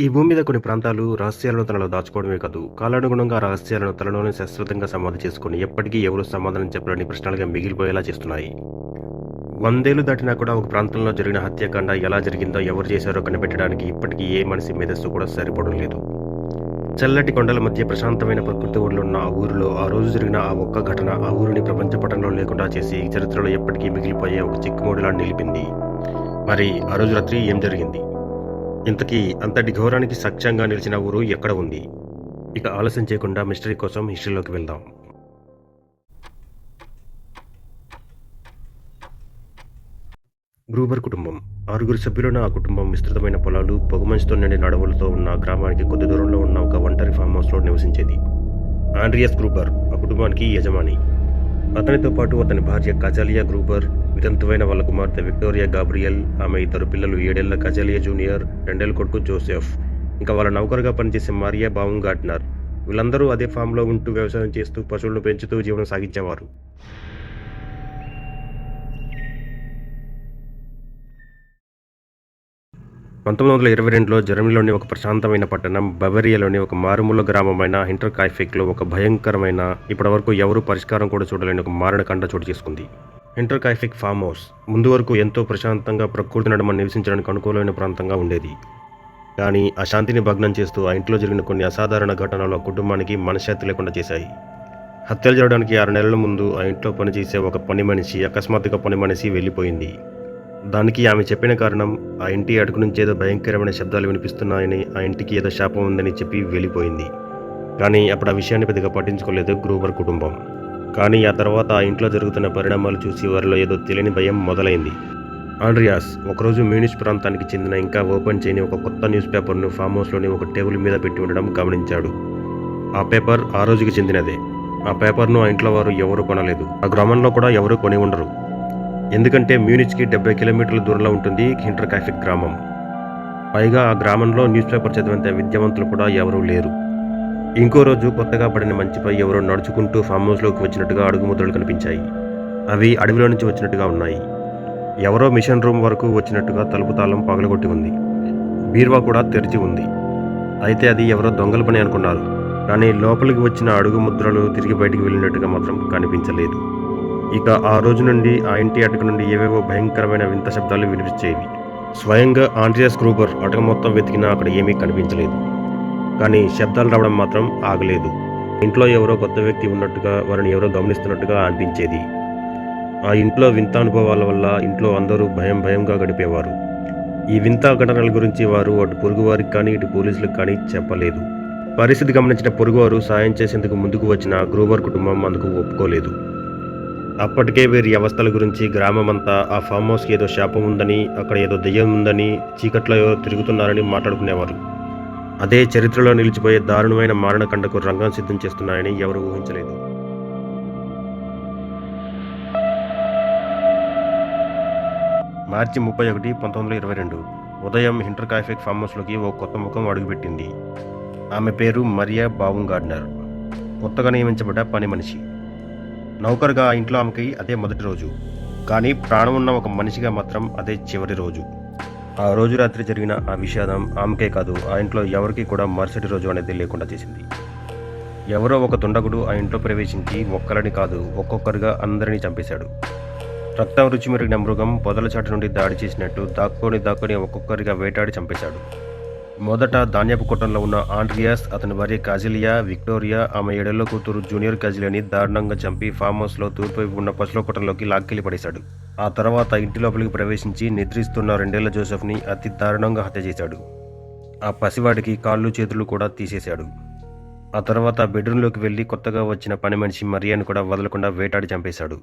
ఈ భూమి మీద కొన్ని ప్రాంతాలు రహస్యాలను తనలో దాచుకోవడమే కాదు కాలానుగుణంగా రహస్యాలను తనలోనే శాశ్వతంగా సమాధి చేసుకుని ఎప్పటికీ ఎవరు సమాధానం చెప్పలేని ప్రశ్నలుగా మిగిలిపోయేలా చేస్తున్నాయి. వందేళ్ళు దాటినా కూడా ఒక ప్రాంతంలో జరిగిన హత్యాకాండ ఎలా జరిగిందో ఎవరు చేశారో కనిపెట్టడానికి ఇప్పటికీ ఏ మనిషి మేధస్సు కూడా సరిపడం లేదు. చల్లటి కొండల మధ్య ప్రశాంతమైన ప్రకృతి ఉన్న ఆ ఊరిలో ఆ రోజు జరిగిన ఆ ఒక్క ఘటన ఆ ఊరిని ప్రపంచ పటంలో లేకుండా చేసి చరిత్రలో ఎప్పటికీ మిగిలిపోయే ఒక చిక్కుమోడిలా నిలిపింది. మరి ఆ రోజు రాత్రి ఏం జరిగింది? ఇంతకీ అంతటి ఘోరానికి సాక్ష్యంగా నిలిచిన ఊరు ఎక్కడ ఉంది? ఇక ఆలస్యం చేయకుండా మిస్టరీ కోసం హిస్టరీలోకి వెళ్దాం. గ్రూబర్ కుటుంబం. ఆరుగురు సభ్యులున్న ఆ కుటుంబం విస్తృతమైన పొలాలు పొగమంచుతో నిండిన అడవులతో ఉన్న గ్రామానికి కొద్ది దూరంలో ఉన్న ఒక ఒంటరి ఫామ్ హౌస్లో నివసించేది. ఆండ్రియస్ గ్రూబర్ ఆ కుటుంబానికి యజమాని. అతనితో పాటు అతని భార్య కజాలియా గ్రూబర్ వితంతువైన వాళ్ళ కుమార్తె విక్టోరియా గాబ్రియల్ ఆమె ఇద్దరు పిల్లలు ఏడేళ్ళ కజాలియా జూనియర్ రెండేళ్ళ కొడుకు జోసెఫ్. ఇంకా వాళ్ళ నౌకరుగా పనిచేసే మారియా బావుం వీళ్ళందరూ అదే ఫామ్లో ఉంటూ వ్యవసాయం చేస్తూ పశువులను పెంచుతూ జీవనం సాగించేవారు. పంతొమ్మిది వందల ఇరవై రెండులో జర్మనీలోని ఒక ప్రశాంతమైన పట్టణం బవరియాలోని ఒక మారుమూల గ్రామమైన ఇంటర్ కాఫెక్లో ఒక భయంకరమైన ఇప్పటివరకు ఎవరూ పరిష్కారం కూడా చూడలేని ఒక మారణకాండ చోటు చేసుకుంది. ఇంటర్ కాఫెక్ ఫామ్ హౌస్ ముందు వరకు ఎంతో ప్రశాంతంగా ప్రకృతి నడమ నివసించడానికి అనుకూలమైన ప్రాంతంగా ఉండేది. కానీ ఆ శాంతిని భగ్నం చేస్తూ ఆ ఇంట్లో జరిగిన కొన్ని అసాధారణ ఘటనలు ఆ కుటుంబానికి మనశ్శాంతి లేకుండా చేశాయి. హత్యలు జరగడానికి ఆరు నెలల ముందు ఆ ఇంట్లో పనిచేసే ఒక పని మనిషి అకస్మాత్తుగా పని మనిషి వెళ్ళిపోయింది. దానికి ఆమె చెప్పిన కారణం ఆ ఇంటి అడుగు నుంచి ఏదో భయంకరమైన శబ్దాలు వినిపిస్తున్నాయని ఆ ఇంటికి ఏదో శాపం ఉందని చెప్పి వెళ్ళిపోయింది. కానీ అప్పుడు ఆ విషయాన్ని పెద్దగా పట్టించుకోలేదు గ్రూబర్ కుటుంబం. కానీ ఆ తర్వాత ఆ ఇంట్లో జరుగుతున్న పరిణామాలు చూసి వారిలో ఏదో తెలియని భయం మొదలైంది. ఆండ్రియాస్ ఒకరోజు మ్యూనిష్ ప్రాంతానికి చెందిన ఇంకా ఓపెన్ చేయని ఒక కొత్త న్యూస్ పేపర్ను ఫామ్ హౌస్లోని ఒక టేబుల్ మీద పెట్టి ఉండడం గమనించాడు. ఆ పేపర్ ఆ రోజుకి చెందినదే. ఆ పేపర్ను ఆ ఇంట్లో వారు ఎవరూ కొనలేదు. ఆ గ్రామంలో కూడా ఎవరూ కొని ఉండరు. ఎందుకంటే మ్యూనిచ్కి డెబ్బై కిలోమీటర్ల దూరంలో ఉంటుంది హింటర్ కాఫిక్ గ్రామం. పైగా ఆ గ్రామంలో న్యూస్ పేపర్ చదివేంత విద్యావంతులు కూడా ఎవరూ లేరు. ఇంకో రోజు కొత్తగా పడిన మంచిపై ఎవరో నడుచుకుంటూ ఫామ్ హౌస్లోకి వచ్చినట్టుగా అడుగుముద్రలు కనిపించాయి. అవి అడవిలో నుంచి వచ్చినట్టుగా ఉన్నాయి. ఎవరో మిషన్ రూమ్ వరకు వచ్చినట్టుగా తలుపు తాళం పగలగొట్టి ఉంది. బీర్వా కూడా తెరిచి ఉంది. అయితే అది ఎవరో దొంగల పని అనుకున్నారు. కానీ లోపలికి వచ్చిన అడుగు ముద్రలు తిరిగి బయటికి వెళ్ళినట్టుగా మాత్రం కనిపించలేదు. ఇక ఆ రోజు నుండి ఆ ఇంటి అటుకు నుండి ఏవేవో భయంకరమైన వింత శబ్దాలు వినిపించేవి. స్వయంగా ఆండ్రియాస్ గ్రూబర్ అటుక మొత్తం వెతికినా అక్కడ ఏమీ కనిపించలేదు. కానీ శబ్దాలు రావడం మాత్రం ఆగలేదు. ఇంట్లో ఎవరో కొత్త వ్యక్తి ఉన్నట్టుగా వారిని ఎవరో గమనిస్తున్నట్టుగా అనిపించేది. ఆ ఇంట్లో వింత అనుభవాల వల్ల ఇంట్లో అందరూ భయం భయంగా గడిపేవారు. ఈ వింత ఘటనల గురించి వారు అటు పొరుగువారికి కానీ ఇటు పోలీసులకు కానీ చెప్పలేదు. పరిస్థితి గమనించిన పొరుగువారు సాయం చేసేందుకు ముందుకు వచ్చిన గ్రూబర్ కుటుంబం అందుకు ఒప్పుకోలేదు. అప్పటికే వీరి అవస్థల గురించి గ్రామమంతా ఆ ఫామ్ హౌస్కి ఏదో శాపం ఉందని అక్కడ ఏదో దెయ్యం ఉందని చీకట్లో ఎవరో తిరుగుతున్నారని మాట్లాడుకునేవారు. అదే చరిత్రలో నిలిచిపోయే దారుణమైన మారణకండకు రంగం సిద్ధం చేస్తున్నాయని ఎవరు ఊహించలేదు. మార్చి ముప్పై ఒకటి పంతొమ్మిది వందల ఇరవై రెండు ఉదయం ఇంటర్ కాఫెక్ ఫామ్ హౌస్లోకి ఓ కొత్త ముఖం అడుగుపెట్టింది. ఆమె పేరు మరియా బావుంగార్డ్నర్ కొత్తగా నియమించబడ్డ పని మనిషి. నౌకరుగా ఇంట్లో ఆమెకి అదే మొదటి రోజు. కానీ ప్రాణం ఉన్న ఒక మనిషిగా మాత్రం అదే చివరి రోజు. ఆ రోజు రాత్రి జరిగిన ఆ విషాదం ఆమెకే కాదు ఆ ఇంట్లో ఎవరికి కూడా మరుసటి రోజు అనేది లేకుండా చేసింది. ఎవరో ఒక దుండగుడు ఆ ఇంట్లో ప్రవేశించి ఒక్కరిని కాదు ఒక్కొక్కరుగా అందరినీ చంపేశాడు. రక్తం రుచి మెరిగిన మృగం పొదల చాటు నుండి దాడి చేసినట్టు దాక్కొని దాక్కొని ఒక్కొక్కరిగా వేటాడి చంపేశాడు. మొదట ధాన్యపు కొట్టంలో ఉన్న ఆండ్రియాస్ అతని భార్య కాజిలియా విక్టోరియా ఆమె ఏడేళ్ళ కూతురు జూనియర్ కాజిలియాని దారుణంగా చంపి ఫామ్ హౌస్లో తూర్పువైపు ఉన్న పసుల కొట్టంలోకి లాక్కెళ్ళి పడేశాడు. ఆ తర్వాత ఇంటి లోపలికి ప్రవేశించి నిద్రిస్తున్న రెండేళ్ళ జోసెఫ్ని అతి దారుణంగా హత్య చేశాడు. ఆ పసివాడికి కాళ్ళు చేతులు కూడా తీసేశాడు. ఆ తర్వాత బెడ్రూమ్లోకి వెళ్ళి కొత్తగా వచ్చిన పని మనిషి మరియాను కూడా వదలకుండా వేటాడి చంపేశాడు.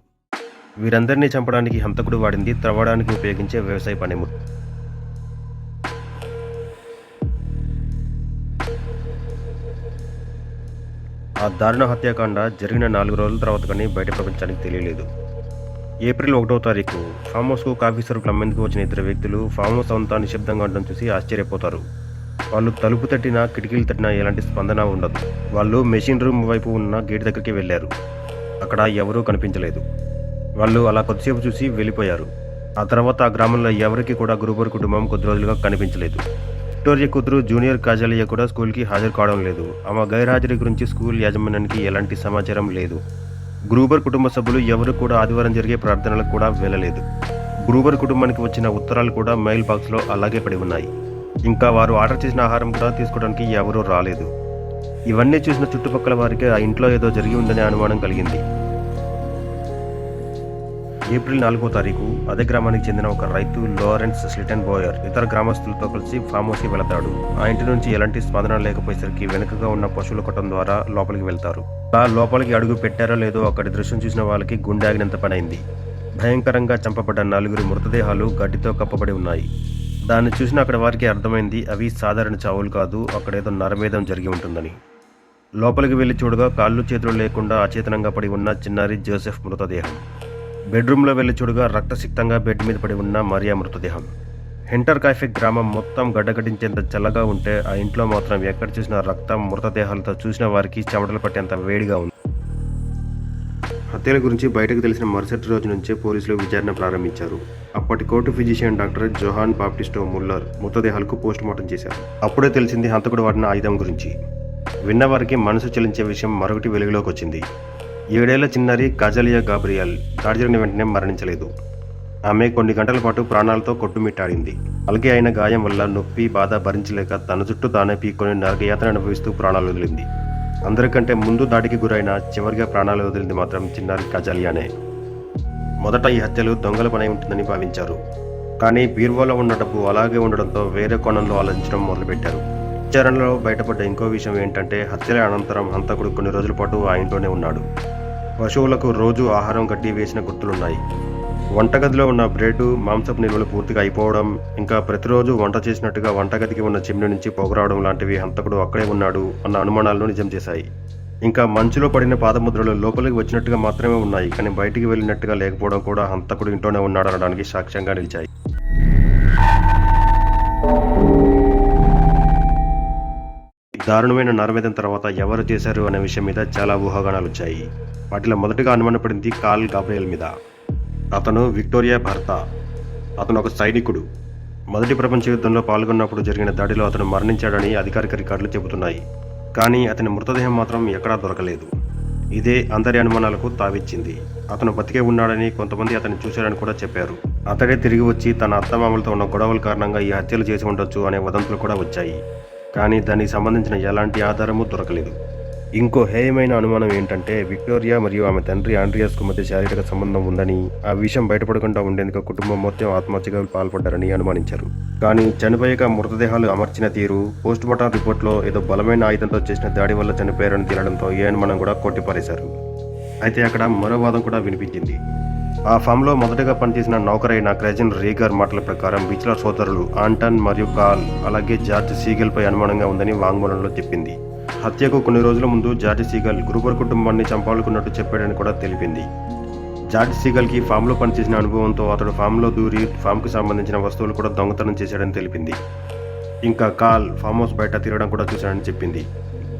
వీరందరినీ చంపడానికి హంతకుడు వాడింది త్రవ్వడానికి ఉపయోగించే వ్యవసాయ పనిముట్టు ఆ దారుణ హత్యాకాండ జరిగిన నాలుగు రోజుల తర్వాత కానీ బయట ప్రపంచానికి తెలియలేదు. ఏప్రిల్ ఒకటో తారీఖు ఫామ్ హౌస్కు కాఫీ సరుకులు అమ్మేందుకు వచ్చిన ఇద్దరు వ్యక్తులు ఫామ్ హౌస్ అంతా నిశ్శబ్దంగా ఉండడం చూసి ఆశ్చర్యపోతారు. వాళ్ళు తలుపు తట్టినా కిటికీలు తట్టినా ఎలాంటి స్పందన ఉండదు. వాళ్ళు మెషిన్ రూమ్ వైపు ఉన్న గేట్ దగ్గరికి వెళ్ళారు. అక్కడ ఎవరూ కనిపించలేదు. వాళ్ళు అలా కొద్దిసేపు చూసి వెళ్ళిపోయారు. ఆ తర్వాత ఆ గ్రామంలో ఎవరికి కూడా గురుబర్ కుటుంబం కొద్ది రోజులుగా కనిపించలేదు. విక్టోరియా కూతురు జూనియర్ కాజలియా కూడా స్కూల్కి హాజరు కావడం లేదు. ఆమె గైర్హాజరీ గురించి స్కూల్ యాజమాన్యానికి ఎలాంటి సమాచారం లేదు. గ్రూబర్ కుటుంబ సభ్యులు ఎవరు కూడా ఆదివారం జరిగే ప్రార్థనలకు కూడా వెళ్ళలేదు. గ్రూబర్ కుటుంబానికి వచ్చిన ఉత్తరాలు కూడా మెయిల్ బాక్స్లో అలాగే పడి ఉన్నాయి. ఇంకా వారు ఆర్డర్ చేసిన ఆహారం కూడా తీసుకోవడానికి ఎవరూ రాలేదు. ఇవన్నీ చూసిన చుట్టుపక్కల వారికి ఆ ఇంట్లో ఏదో జరిగి ఉందనే అనుమానం కలిగింది. ఏప్రిల్ నాలుగో తారీఖు అదే గ్రామానికి చెందిన ఒక రైతు లారెన్స్ స్లిటన్ బోయర్ ఇతర గ్రామస్తులతో కలిసి ఫామ్ హౌస్కి వెళతాడు. ఆ ఇంటి నుంచి ఎలాంటి స్పందన లేకపోయేసరికి వెనుకగా ఉన్న పశువుల కొట్టం ద్వారా లోపలికి వెళ్తారు. ఆ లోపలికి అడుగు పెట్టారో లేదో అక్కడి దృశ్యం చూసిన వాళ్ళకి గుండె ఆగినంత పనైంది. భయంకరంగా చంపబడ్డ నలుగురు మృతదేహాలు గడ్డితో కప్పబడి ఉన్నాయి. దాన్ని చూసిన అక్కడ వారికి అర్థమైంది అవి సాధారణ చావులు కాదు అక్కడేదో నరమేధం జరిగి ఉంటుందని. లోపలికి వెళ్ళి చూడగా కాళ్ళు చేతులు లేకుండా అచేతనంగా పడి ఉన్న చిన్నారి జోసెఫ్ మృతదేహం. బెడ్రూమ్లో వెళ్ళి చూడగా రక్తసిక్తంగా బెడ్ మీద పడి ఉన్న మరియా మృతదేహం. హెంటర్ కాఫిక్ గ్రామం మొత్తం గడ్డగడించేంత చల్లగా ఉంటే ఆ ఇంట్లో మాత్రం ఎక్కడ చూసిన రక్తం మృతదేహాలతో చూసిన వారికి చెమటలు పట్టేంత వేడిగా ఉంది. హత్యల గురించి బయటకు తెలిసిన మరుసటి రోజు నుంచే పోలీసులు విచారణ ప్రారంభించారు. అప్పటి court physician doctor Johann Baptista Muller మృతదేహాలకు postmortem చేశారు. అప్పుడే తెలిసింది హంతకుడు వాడిన ఆయుధం గురించి. విన్నవారికి మనసు చెలించే విషయం మరొకటి వెలుగులోకి వచ్చింది. ఏడేళ్ళ చిన్నారి కాజలియా గాబ్రియల్ దాడి జరిగిన వెంటనే మరణించలేదు. ఆమె కొన్ని గంటల పాటు ప్రాణాలతో కొట్టుమిట్టాడింది. అలాగే అయిన గాయం వల్ల నొప్పి బాధ భరించలేక తన చుట్టూ తానే పీక్కొని నరకయాత్ర అనుభవిస్తూ ప్రాణాలు వదిలింది. అందరికంటే ముందు దాడికి గురైన చివరిగా ప్రాణాలు వదిలింది మాత్రం చిన్నారి కాజాలియానే. మొదట ఈ హత్యలు దొంగల పని ఉంటుందని భావించారు. కానీ బీర్వాలో ఉన్న డబ్బు అలాగే ఉండడంతో వేరే కోణంలో ఆలోచించడం మొదలుపెట్టారు. విచారణలో బయటపడ్డ ఇంకో విషయం ఏంటంటే హత్యల అనంతరం హంతకుడు కొన్ని రోజుల పాటు ఆ ఇంట్లోనే ఉన్నాడు. పశువులకు రోజు ఆహారం గడ్డి వేసిన గుర్తులున్నాయి. వంటగదిలో ఉన్న బ్రెడ్ మాంసపు నిల్వలు పూర్తిగా అయిపోవడం ఇంకా ప్రతిరోజు వంట చేసినట్టుగా వంటగదికి ఉన్న చిమ్ని నుంచి పొగరావడం లాంటివి హంతకుడు అక్కడే ఉన్నాడు అన్న అనుమానాలను నిజం చేశాయి. ఇంకా మంచులో పడిన పాదముద్రలు లోపలికి వచ్చినట్టుగా మాత్రమే ఉన్నాయి కానీ బయటికి వెళ్ళినట్టుగా లేకపోవడం కూడా హంతకుడు ఇంట్లోనే ఉన్నాడనడానికి సాక్ష్యంగా నిలిచాయి. దారుణమైన నరవేదన తర్వాత ఎవరు చేశారు అనే విషయం మీద చాలా ఊహాగానాలు వచ్చాయి. వాటిలో మొదటగా అనుమానపడింది కాల్ గాబ్రియల్ మీద. అతను విక్టోరియా భర్త. అతను ఒక సైనికుడు. మొదటి ప్రపంచ యుద్ధంలో పాల్గొన్నప్పుడు జరిగిన దాడిలో అతను మరణించాడని అధికారిక రికార్డులు చెబుతున్నాయి. కానీ అతని మృతదేహం మాత్రం ఎక్కడా దొరకలేదు. ఇదే అందరి అనుమానాలకు తావిచ్చింది. అతను బతికే ఉన్నాడని కొంతమంది అతన్ని చూశారని కూడా చెప్పారు. అతడే తిరిగి వచ్చి తన అత్తమామలతో ఉన్న గొడవల కారణంగా ఈ హత్యలు చేసి ఉండొచ్చు అనే వదంతులు కూడా వచ్చాయి. కానీ దానికి సంబంధించిన ఎలాంటి ఆధారము దొరకలేదు. ఇంకో హేయమైన అనుమానం ఏంటంటే విక్టోరియా మరియు ఆమె తండ్రి ఆండ్రియాస్కు మధ్య శారీరక సంబంధం ఉందని ఆ విషయం బయటపడకుండా ఉండేందుకు కుటుంబం మొత్తం ఆత్మహత్యగా పాల్పడ్డారని అనుమానించారు. కానీ చనిపోయాక మృతదేహాలు అమర్చిన తీరు పోస్ట్ మార్టం రిపోర్ట్లో ఏదో బలమైన ఆయుధంతో చేసిన దాడి వల్ల చనిపోయారని తేలడంతో ఏ అనుమానం కూడా కొట్టిపారేశారు. అయితే అక్కడ మరో వాదం కూడా వినిపించింది. ఆ ఫామ్లో మొదటగా పనిచేసిన నౌకరైన క్రెజన్ రీగర్ మాటల ప్రకారం బిచ్ల సోదరులు ఆంటన్ మరియు కాల్ అలాగే జార్జ్ సీగల్పై అనుమానంగా ఉందని వాంగ్మూలంలో చెప్పింది. హత్యకు కొన్ని రోజుల ముందు జార్జ్ సీగల్ గ్రూపర్ కుటుంబాన్ని చంపాలనుకున్నట్టు చెప్పాడని కూడా తెలిపింది. జార్జ్ సీగల్కి ఫామ్లో పనిచేసిన అనుభవంతో అతడు ఫామ్లో దూరి ఫామ్కి సంబంధించిన వస్తువులు కూడా దొంగతనం చేశాడని తెలిపింది. ఇంకా కాల్ ఫామ్ హౌస్ బయట తిరగడం కూడా చూశాడని చెప్పింది.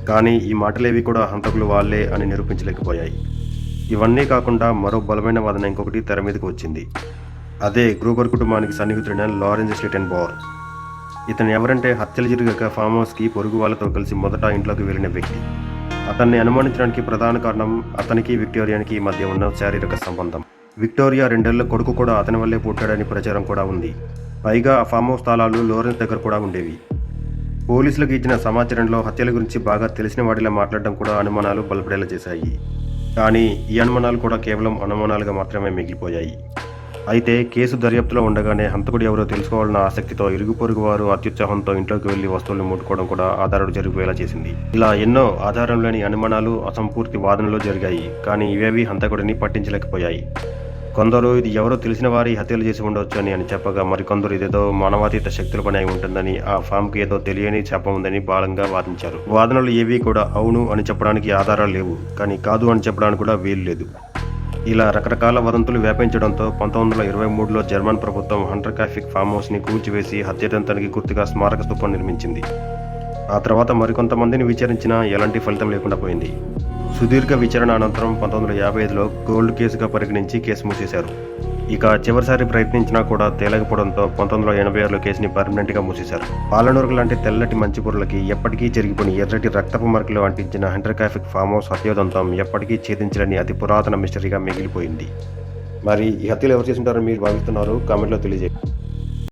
కానీ ఈ మాటలేవి కూడా హంతకులు వాళ్ళే అని నిరూపించలేకపోయాయి. ఇవన్నీ కాకుండా మరో బలమైన వాదన ఇంకొకటి తెర మీదకి వచ్చింది. అదే గ్రూబర్ కుటుంబానికి సన్నిహితుడైన లారెన్స్ స్లిటన్ బోర్. ఇతను ఎవరంటే హత్యలు జరిగాక ఫామ్ హౌస్కి పొరుగు వాళ్ళతో కలిసి మొదట ఇంట్లోకి వెళ్ళిన వ్యక్తి. అతన్ని అనుమానించడానికి ప్రధాన కారణం అతనికి విక్టోరియానికి మధ్య ఉన్న శారీరక సంబంధం. విక్టోరియా రెండేళ్ళ కొడుకు కూడా అతని వల్లే పుట్టాడని ప్రచారం కూడా ఉంది. పైగా ఆ ఫామ్ హౌస్ స్థలాలు లోరెన్స్ దగ్గర కూడా ఉండేవి. పోలీసులకు ఇచ్చిన సమాచారంలో హత్యల గురించి బాగా తెలిసిన వాడిలా మాట్లాడడం కూడా అనుమానాలు బలపడేలా చేశాయి. కానీ ఈ అనుమానాలు కూడా కేవలం అనుమానాలుగా మాత్రమే మిగిలిపోయాయి. అయితే కేసు దర్యాప్తులో ఉండగానే హంతకుడు ఎవరో తెలుసుకోవాలన్న ఆసక్తితో ఇరుగు పొరుగు వారు అత్యుత్సాహంతో ఇంట్లోకి వెళ్ళి వస్తువులను ముట్టుకోవడం కూడా ఆధారాలు జరిగిపోయేలా చేసింది. ఇలా ఎన్నో ఆధారం లేని అనుమానాలు అసంపూర్తి వాదనలు జరిగాయి కానీ ఇవేవి హంతకుడిని పట్టించలేకపోయాయి. కొందరు ఇది ఎవరో తెలిసిన వారి హత్యలు చేసి ఉండొచ్చు అని అని చెప్పగా మరికొందరు ఇదేదో మానవాతీత శక్తుల పని అయి ఉంటుందని ఆ ఫామ్కి ఏదో తెలియని చెప్ప ఉందని బాలంగా వాదించారు. వాదనలు ఏవి కూడా అవును అని చెప్పడానికి ఆధారాలు లేవు. కానీ కాదు అని చెప్పడానికి కూడా వీలు లేదు. ఇలా రకరకాల వదంతులు వ్యాపించడంతో పంతొమ్మిది వందల ఇరవై మూడులో జర్మన్ ప్రభుత్వం హంటర్ కాఫిక్ ఫామ్ హౌస్ని కూల్చివేసి హత్యదంతానికి గుర్తుగా స్మారక స్థూపం నిర్మించింది. ఆ తర్వాత మరికొంతమందిని విచారించినా ఎలాంటి ఫలితం లేకుండా పోయింది. సుదీర్ఘ విచారణ అనంతరం పంతొమ్మిది వందల యాభై ఐదులో గోల్డ్ కేసుగా పరిగణించి కేసు మూసేశారు. ఇక చివరిసారి ప్రయత్నించినా కూడా తేలకపోవడంతో పంతొమ్మిది వందల ఎనభై ఆరులో కేసుని పర్మనెంట్గా మూసేశారు. పాలనూరుకు లాంటి తెల్లటి మంచి ఎప్పటికీ చెరిగిపోయిన ఎర్రటి రక్తపు మరకలు అంటించిన హండ్రకాఫిక్ ఫామ్ హౌస్ హత్యోదంతం ఎప్పటికీ ఛేదించలేని అతి పురాతన మిస్టరీగా మిగిలిపోయింది. మరి ఈ హత్యలు ఎవరు చేస్తుంటారని మీరు భావిస్తున్నారు? కామెంట్లో తెలియజేయండి.